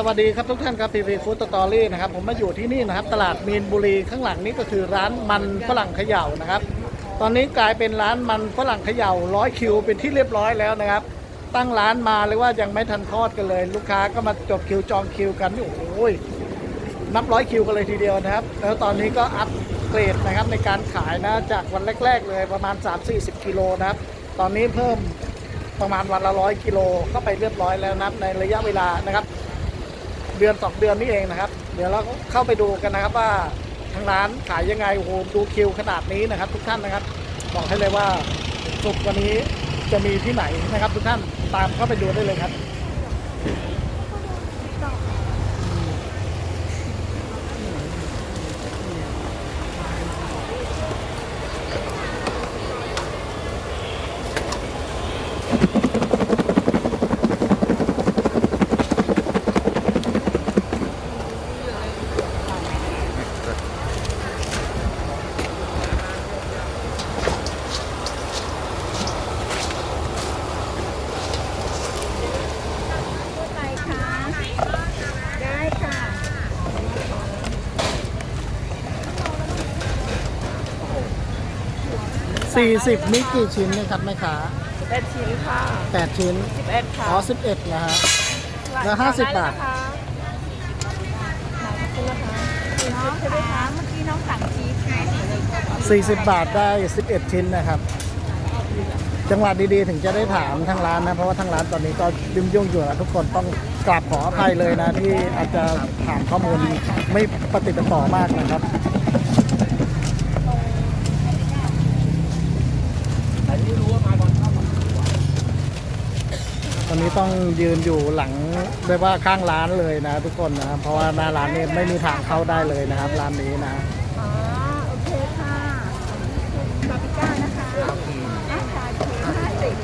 สวัสดีครับทุกท่านครับพีพีฟู้ดสตอรี่นะครับผมมาอยู่ที่นี่นะครับ ตลาดมีนบุรีข้างหลังนี้ก็คือร้านมันฝรั่งเขย่านะครับ ตอนนี้กลายเป็นร้านมันฝรั่งเขย่าร้อยคิวเป็นที่เรียบร้อยแล้วนะครับ ตั้งร้านมาเลยว่ายังไม่ทันทอดกันเลย ลูกค้าก็มาจดคิวจองคิวกันโอ้โหนับร้อยคิวกันเลยทีเดียวนะครับ แล้วตอนนี้ก็อัพเกรดนะครับในการขายนะจากวันแรก ๆ เลยประมาณ 3-40กิโลนะครับ ตอนนี้เพิ่มประมาณวันละร้อยกิโลก็ไปเรียบร้อยแล้วนะในระยะเวลานะครับ เดือนสองเดือนนี่เองนะครับ เดี๋ยวเราเข้าไปดูกันนะครับว่าทางร้านขายยังไงโอ้โหดูคิวขนาดนี้นะครับ ทุกท่านนะครับ บอกให้เลยว่าสุดกวันนี้จะมีที่ไหนนะครับ ทุกท่านตามเข้าไปดูได้เลยครับ 40นี่กี่ชิ้นนะครับแม่ค้าเอ็ดชิ้นค่ะ8ชิ้นสิบเอ็ดค่ะอ๋อ11นะฮะแล้ว50 บาทขอบคุณนะคะน้องใช่ไหมคะเมื่อกี้น้องสั่งชีสไง40 บาทได้ 11 ชิ้นนะครับ จังหวะดีๆ ถึงจะได้ถามทางร้านนะ เพราะว่าทางร้านตอนนี้ก็ยุ่งยุ่งๆอยู่นะทุกคนต้องกราบขออภัยเลยนะ ที่อาจจะถามข้อมูลไม่ปฏิปต่อมากนะครับ นนี้ต้องยืนอยู่หลังเรียกว่าข้างร้านเลยนะทุกคนนะครับเพราะว่าหน้าร้านนี้ไม่มีทางเข้าได้เลยนะครับร้านนี้นะอ๋อโอเคค่ะบาปิก้านะคะอาคาเคห้าสิบ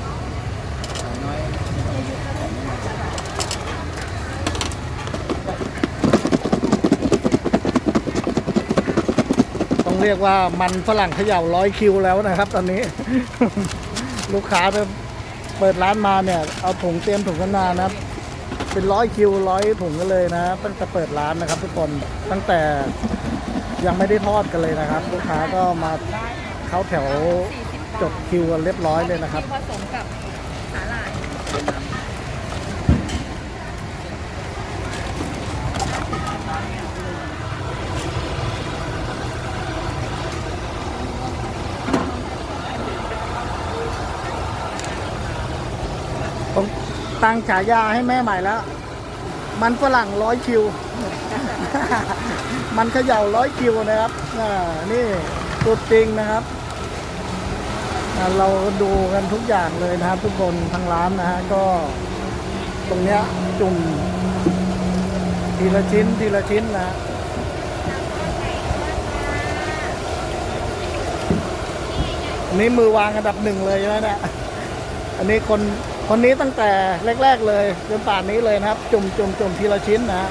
ต้องเรียกว่ามันฝรั่งเขย่าร้อยคิวแล้วนะครับ ตอนนี้ ลูกค้าเนี่ยเปิดร้านมาเนี่ยเอาถุงเตรียมถุงกันมานะครับ เป็นร้อยคิวร้อยถุงกันเลยนะตั้งแต่เปิดร้านนะครับ ทุกคนตั้งแต่ยังไม่ได้ทอดกันเลยนะครับ ลูกค้าก็มาเข้าแถวจดคิวกันเรียบร้อยเลยนะครับ ผสมกับสาหร่าย ผม ตั้งฉายาให้แม่ใหม่แล้ว มันฝรั่งร้อยคิว มันเขย่าร้อยคิวนะครับอ่านี่ตัวจริงนะครับ เราดูกันทุกอย่างเลยนะครับ ทุกคนทางร้านนะฮะก็ตรงเนี้ยจุ่มทีละชิ้นทีละชิ้นนะอันนี้มือวางอันดับหนึ่งเลยใช่ไหมเนี่ย อันนี้คน คนนี้ตั้งแต่แรก ๆ เลยจนป่านนี้เลยนะครับ จุ่มจุ่มจุ่มทีละชิ้นนะ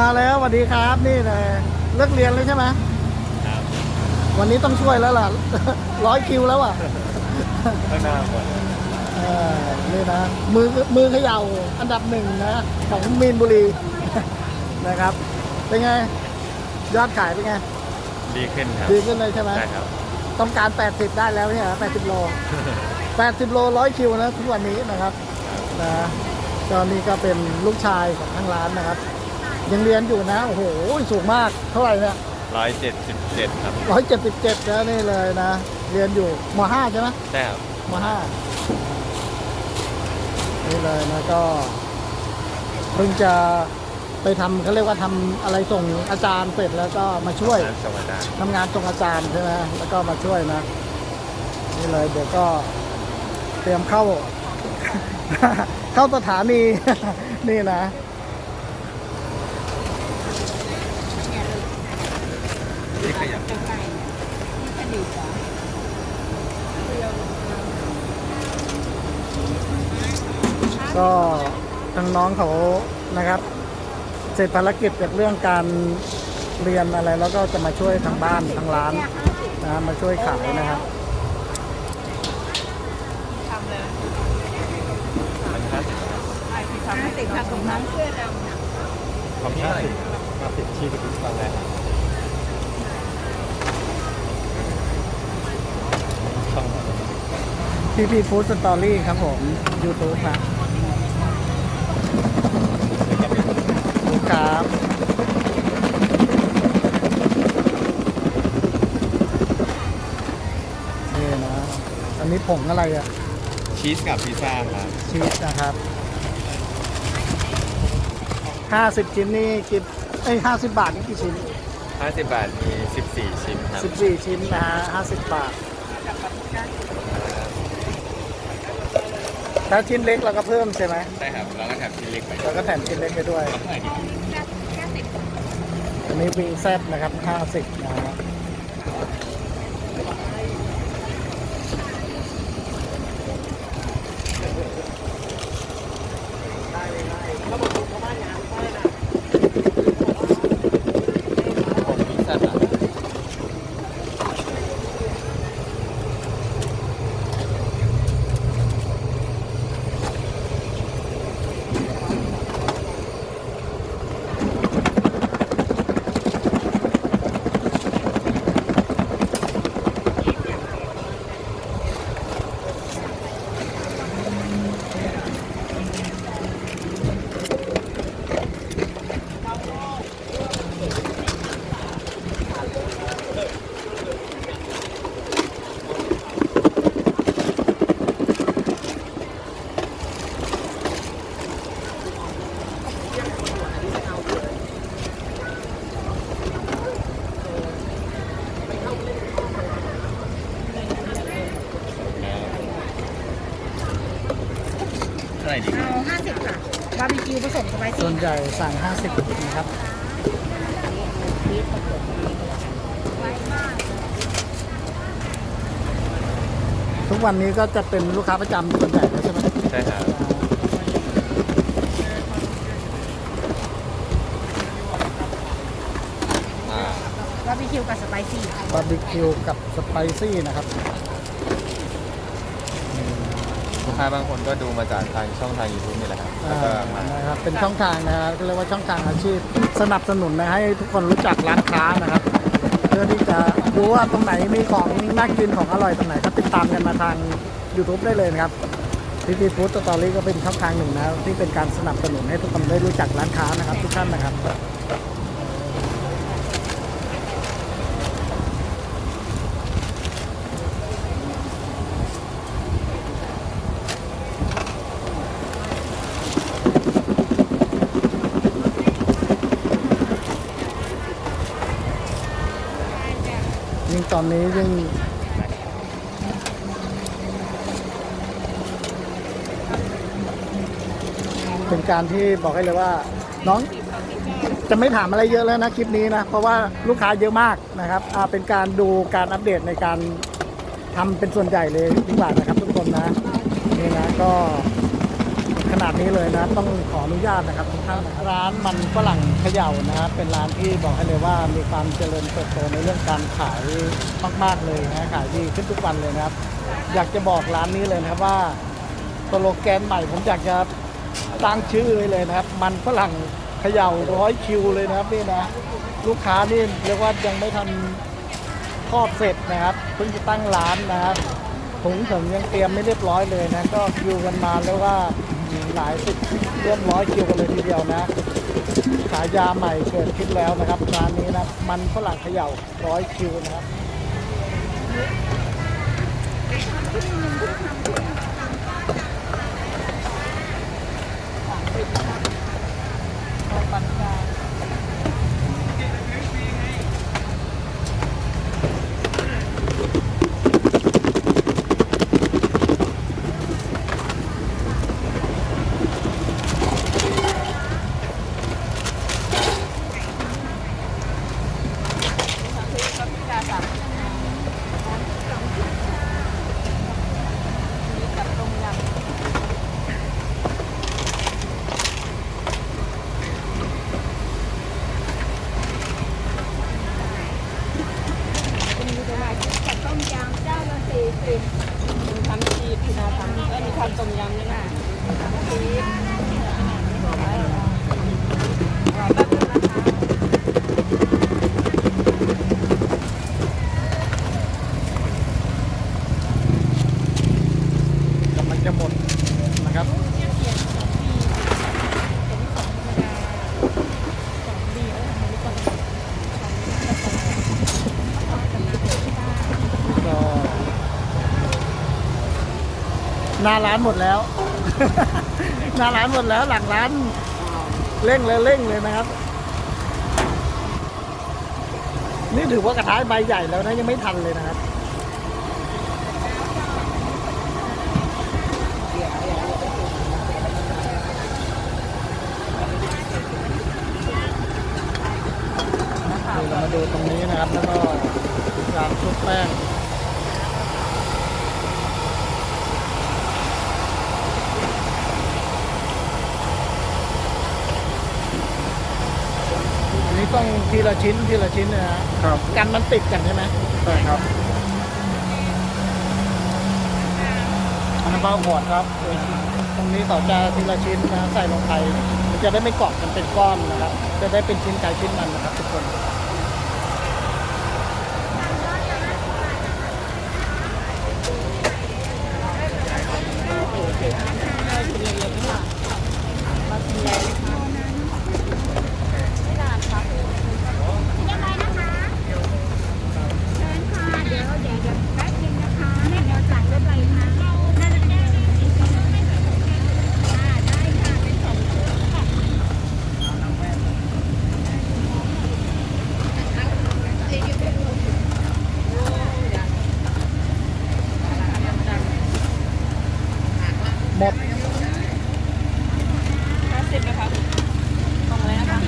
มาแล้วสวัสดีครับ นี่เลยเลิกเรียนเลยใช่ไหมครับวันนี้ต้องช่วยแล้วล่ะ ร้อยคิวแล้วอะข้างหน้าก่อนเออนี่นะ มือมือเขย่าอันดับหนึ่งนะ ของมีนบุรีนะครับ เป็นไง ยอดขายเป็นไง ดีขึ้นครับ ดีขึ้นเลยใช่ไหมใช่ครับ ต้องการ 80 ได้แล้วเนี่ย80 โล 80 โลร้อยคิวนะทุกวันนี้นะครับนะตอนนี้ก็เป็นลูกชายของทางร้านนะครับ ยังเรียนอยู่นะ โอ้โห สูงมากเท่าไหร่เนี่ยร้อยเจ็ดสิบเจ็ดครับร้อยเจ็ดสิบเจ็ดแล้วนี่เลยนะ เรียนอยู่มห้าใช่ไหมใช่ครับมห้านี่เลยนะก็เพิ่งจะไปทำเขาเรียกว่าทำอะไรส่งอาจารย์เสร็จแล้วก็มาช่วยงานสวัสดีทำงานส่งอาจารย์ใช่ไหมแล้วก็มาช่วยนะนี่เลยเดี๋ยวก็เตรียมเข้า เข้าสถานีนี่นะ นี่ขยับก็ทางน้องเขานะครับ เสร็จภารกิจจากเรื่องการเรียนอะไรแล้วก็จะมาช่วยทางบ้านทางร้านนะมาช่วยขายนะครับทำเลยมันห้าสิบทำให้ติดค่ะตรงนั้นเสื้อดำนะความห้าสิบมาสิบชีพเป็นตอนแรกช่อง พีพีฟู้ดสตอรี่ครับผม YouTube ครับครับนี่นะอันนี้ผงอะไรอะชีสกับพิซซ่าครับชีสนะครับห้าสิบชิ้นนี่กินเอ้ยห้าสิบบาทนี่กี่ชิ้นห้าสิบบาทมีสิบสี่ชิ้นครับ สิบสี่ชิ้นนะฮะห้าสิบบาท ถ้าชิ้นเล็กเราก็เพิ่มใช่ไหมใช่ครับแล้วก็แถมชิ้นเล็กไปเราก็แถมชิ้นเล็กไปด้วยเท่าไหร่ดีอันนี้วิงแซบนะครับห้าสิบนะ ท่าไหร่ดีเอาห้าสิบค่ะบาร์บีคิวผสมสไปส่ซี่วนใหญ่สั่ง 50นะครับทุกวันนี้ก็จะเป็นลูกค้าประจำส่วนใหญ่แล้วใช่ไหมใช่ครับอ่าบาร์บีคิวกับสไปซี่บาร์บีคิวกับสไปซี่นะครับ ลูก ค้าบางคนก็ดูมาจากทางช่องทางยูทูบนี่แหละครับแล้วก็มา นะครับเป็นช่องทางนะครับเรียกว่าช่องทางอาชีพ สนับสนุนนะให้ทุกคนรู้จักร้านค้านะครับ เพื่อที่จะรู้ว่าตรงไหนมีของน่ากินของอร่อยตรงไหนก็ติดตามกันมาทาง YouTube ได้เลยนะครับพีพีฟู้ดสตอรี่ก็เป็นช่องทางหนึ่งนะครับที่เป็นการสนับสนุนให้ทุกคนได้รู้จักร้านค้านะครับ ทุกท่านนะครับ ตอนนี้ยิ่งเป็นการที่บอกให้เลยว่า น้องจะไม่ถามอะไรเยอะแล้วนะคลิปนี้นะ เพราะว่าลูกค้าเยอะมากนะครับเป็นการดูการอัปเดตในการทำเป็นส่วนใหญ่เลยดีกว่านะครับทุกคนนะนี่นะก็ขนาดนี้เลยนะ ต้องขออนุญาตนะครับ ทานนะครับร้านมันฝรั่งเขย่านะครับเป็นร้านที่บอกให้เลยว่ามีความเจริญเติบโตในเรื่องการขายมากๆเลยนะขายดีขึ้นทุกวันเลยนะครับ อยากจะบอกร้านนี้เลยนะครับว่าสโลแกนใหม่ผมอยากจะตั้งชื่อไว้เลยนะครับ มันฝรั่งเขย่าร้อยคิวเลยนะครับนี่นะลูกค้านี่เรียกว่ายังไม่ทันทอดเสร็จนะครับเพิ่งจะตั้งร้านนะครับถุงถึงยังเตรียมไม่เรียบร้อยเลยนะก็คิวกันมาแล้วว่า หลายสิบเรียบร้อยคิวกันเลยทีเดียวนะขายาใหม่เกิดขึ้นแล้วนะครับร้านนี้นะมันฝรั่งเขย่าร้อยคิวนะครับกำลังจะหมดนะครับ ก็ หน้าร้านหมดแล้ว หน้าร้านหมดแล้วหลังร้านเร่งเลยเร่งเลยนะครับ นี่ถือว่ากระทะใบใหญ่แล้วนะยังไม่ทันเลยนะครับเดี๋ยวเรามาดูตรงนี้นะครับ แล้วก็การชุบแป้ง อันนี้ต้อง ทีละชิ้นทีละชิ้นนะฮะครับกันมันติดกันใช่ไหมใช่ครับอันนั้นเบาก่อนครับ ตรงนี้เขาจะทีละชิ้นนะใส่ลงไปมันจะได้ไม่เกาะกันเป็นก้อนนะครับ จะได้เป็นชิ้นไก่ชิ้นมันนะครับทุกคน ยังไงนะคะเชิญค่ะ เดี๋ยวเดี๋ยวเดี๋ยวแป๊บนึงนะคะเดี๋ยวสั่งรถอะไรคะน่าจะได้ค่ะได้ค่ะ เป็นสองชุดค่ะ หมด ห้าสิบนะคะตรงเลยนะคะ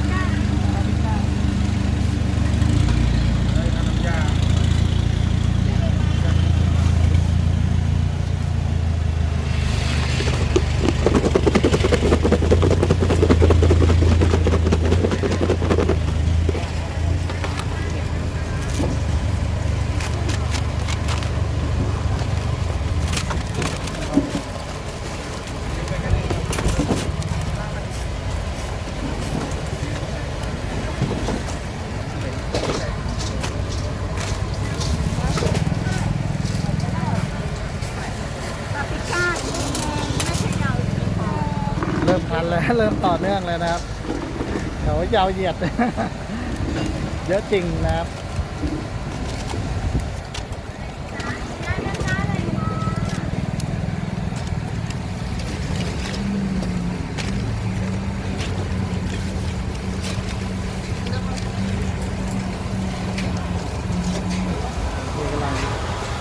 ปาปริก้าสีแดงไม่ใช่เงาสีทอง เริ่มทันแล้วเริ่มต่อเนื่องเลยนะครับแถวยาวเหยียด เยอะจริงนะครับ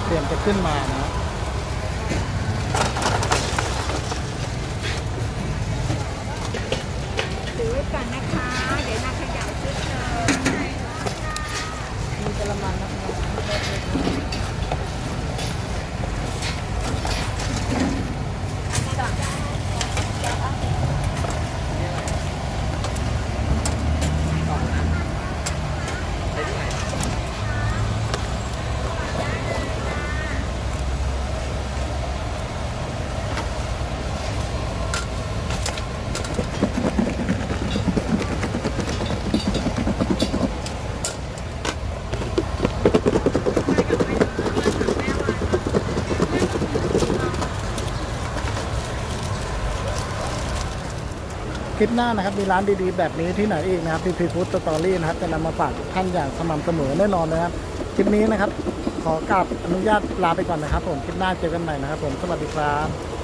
เตรียมจะขึ้นมานะครับ ถือไว้ก่อนนะคะ เดี๋ยวนาขยับชุดเลยมีกระมังนะคะ คลิป หน้านะครับมีร้านดีๆแบบนี้ที่ไหนอีกนะครับพีพีฟู้ดสตอรี่นะครับจะนำมาฝากท่านอย่างสม่ำเสมอแน่นอนนะครับคลิปนี้นะครับ ขอกราบอนุญาตลาไปก่อนนะครับ ผมคลิปหน้าเจอกันใหม่นะครับ ผมสวัสดีครับ